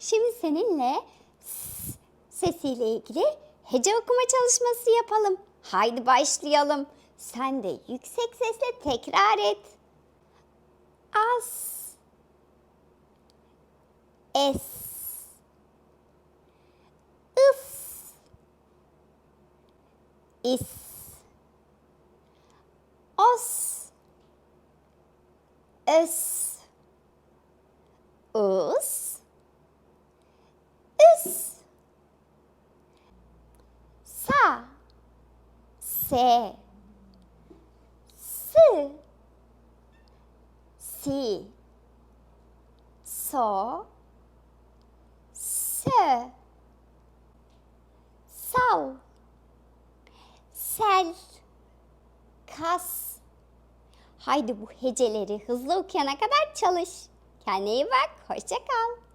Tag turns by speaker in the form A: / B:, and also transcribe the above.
A: Şimdi seninle s sesiyle ilgili hece okuma çalışması yapalım. Haydi başlayalım. Sen de yüksek sesle tekrar et. As. Es. Is. Os. Ös. Us. Se. Sı. Si. So. Sö. Sal. Sel. Kas. Haydi bu heceleri hızlı okuyana kadar çalış. Kendine iyi bak. Hoşça kal.